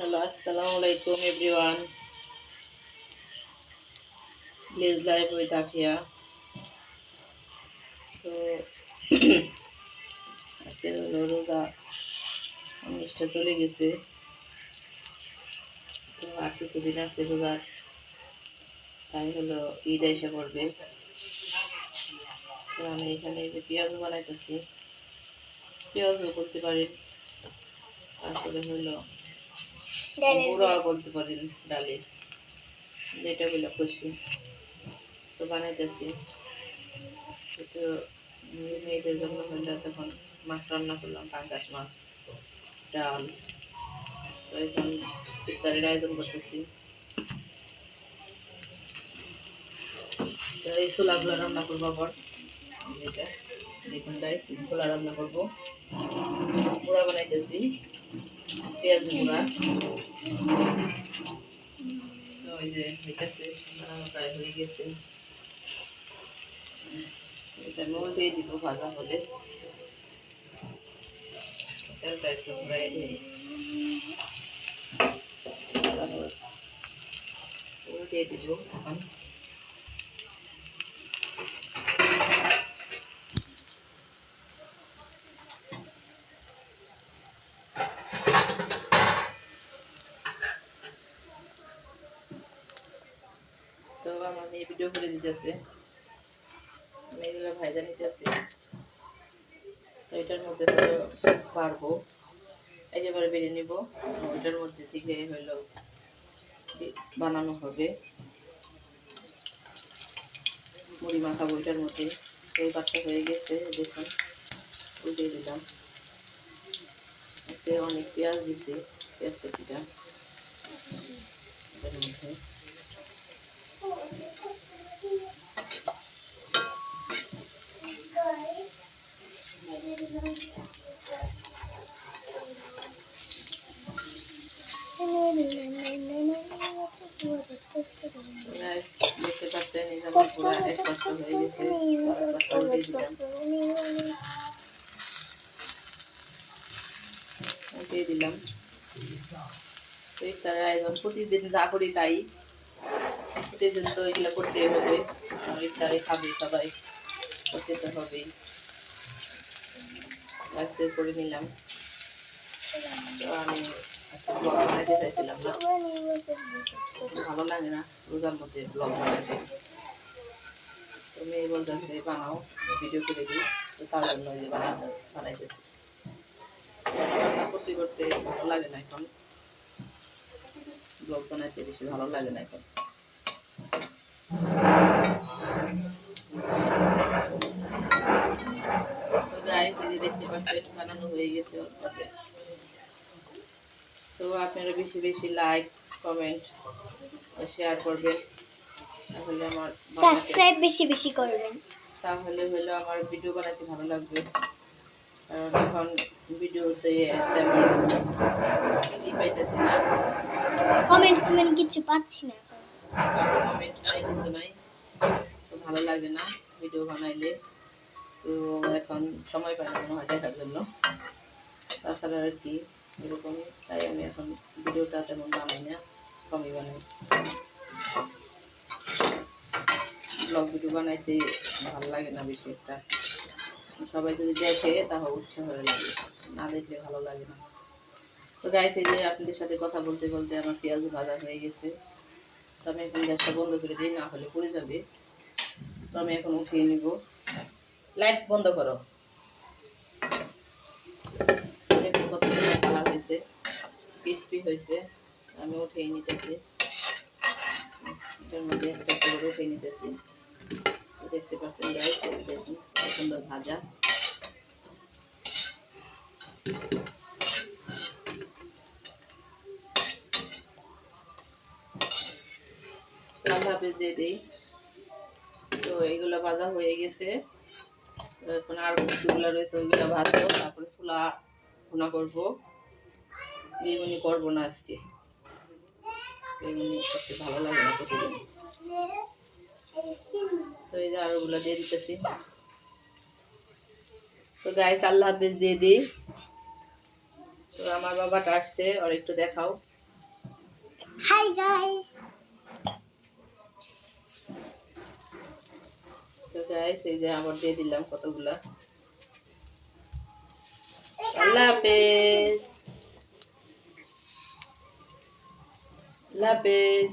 Hello আসসালামু আলাইকুম everyone please live ওই তাকিয়া তো আজকে হলো রোজা উনিশটা চলে গেছে। তো আর কিছুদিন আছে রোজার। তাই হলো ঈদ এসে পড়বে। তো আমি এখানে যে পেঁয়াজ বানাইতেছি। পেঁয়াজও বলতে পারেন তারপরে হলো পুরা বলতে পারেন ডালের। যেটা বলে খুশি তো বানাইতেছি। তো মেয়েদের জন্য হইলে তখন মাছ রান্না করলাম পাঙ্গাস মাছ ডাল। তো এখন ইফতারের আয়োজন করতেছি। তো এই ছোলাগুলো রান্না করব আবার। যেটা দেখুন ছোলা রান্না করব। পোড়া বানাইতেছি। পেঁয়াজ হয়ে গেছে এটা নুন দিব ভাজা হলে। তেলটা একটু দিব এখন তো আমার মেয়ে ভিডিও করে দিতেছে। মেয়েগুলো ভাইজা নিতেছে। এটার মধ্যে পারব যে বেড়ে নিব। ওইটার মধ্যে থেকে হলো বানানো হবে। মুড়ি মাখাবো ওইটার মধ্যে। এই বাচ্চা হয়ে গেছে, দেখুন। উল্টে দিলাম। এতে অনেক পেঁয়াজ দিছি, পেঁয়াজ কুচিটা। এটার মধ্যে। Guys, দেখতে পাচ্ছেন এই যে আমার পুরো এক পাশটা হয়ে গেছে আর এক পাশটা উল্টে দিলাম উল্টে দিলাম তো ইফতারের আয়োজন প্রতিদিন যা করি তাই প্রতিদিন তো এগুলো করতে হবে। ইফতারে খাবে সবাই করতে তো হবেই। আজকে করে নিলাম। তো আমি ভালো লাগে না রোজার মধ্যে ব্লগ বানাতে। তো মেয়ে বলতেছে, বানাও ভিডিও করে দিই। তো তার জন্য বানাইতেছি। করতে করতে ভালো লাগে না এখন। ব্লগ বেশি ভালো লাগে না এখন। তো গাইস এই যে দেখতে পাচ্ছেন বানানো হয়ে গেছে তো আপনারা বেশি বেশি লাইক কমেন্ট শেয়ার করবেন। তাহলে আমার সাবস্ক্রাইব বেশি বেশি করবেন। তাহলে হলো আমার ভিডিও বানাতে ভালো লাগবে। কারণ এখন ভিডিওতে তেমন কমেন্ট কিছু পাচ্ছি না। কমেন্ট কিছু নাই তো ভালো লাগে না ভিডিও বানাইলে। তো এখন সময় পাই না হয় দেখার জন্য। তাছাড়া আর কি, এরকমই। তাই আমি এখন ভিডিওটা তেমন বানাই না, কমই বানাই। ব্লগ ভিডিও বানাইতে ভালো লাগে না বেশি একটা। সবাই যদি দেখে, তাহলে উৎসাহ লাগে। না দেখলে ভালো লাগে না। তো গাইস এই যে আপনাদের সাথে কথা বলতে বলতে আমার পেঁয়াজ ভাজা হয়ে গেছে। তো আমি এখন গ্যাসটা বন্ধ করে দিই, না হলে পড়ে যাবে। তো আমি এখন উঠিয়ে নিব। লাইট বন্ধ করো। দেখুন কত কালার হয়েছে ক্রিসপি হয়েছে। আমি উঠিয়ে নিতেছি। এটার মধ্যে একটা উঠিয়ে নিতেছি। দেখতে পাচ্ছেন গাইস দেখুন সুন্দর ভাজা। হাফেজ দিয়ে দিই তো এইগুলো ভাজা হয়ে গেছে। এখন আর কিছুগুলো রয়েছে ওইগুলো ভাজবো, তারপরে ছোলা ভুনা করব। বেগুনি করব না আজকে। বেগুনি করতে ভালো লাগে না প্রতিদিন। তো এই যে আর ওগুলো দিয়ে দিতেছি। তো গাইস আল্লাহ হাফেজ দিয়ে দিই। তো আমার বাবাটা আসছে আর একটু দেখাও। হাই গাইস তো গাইস এই যে আবার দিয়ে দিলাম কতগুলা? আল্লাহ হাফেজ। আল্লাহ হাফেজ।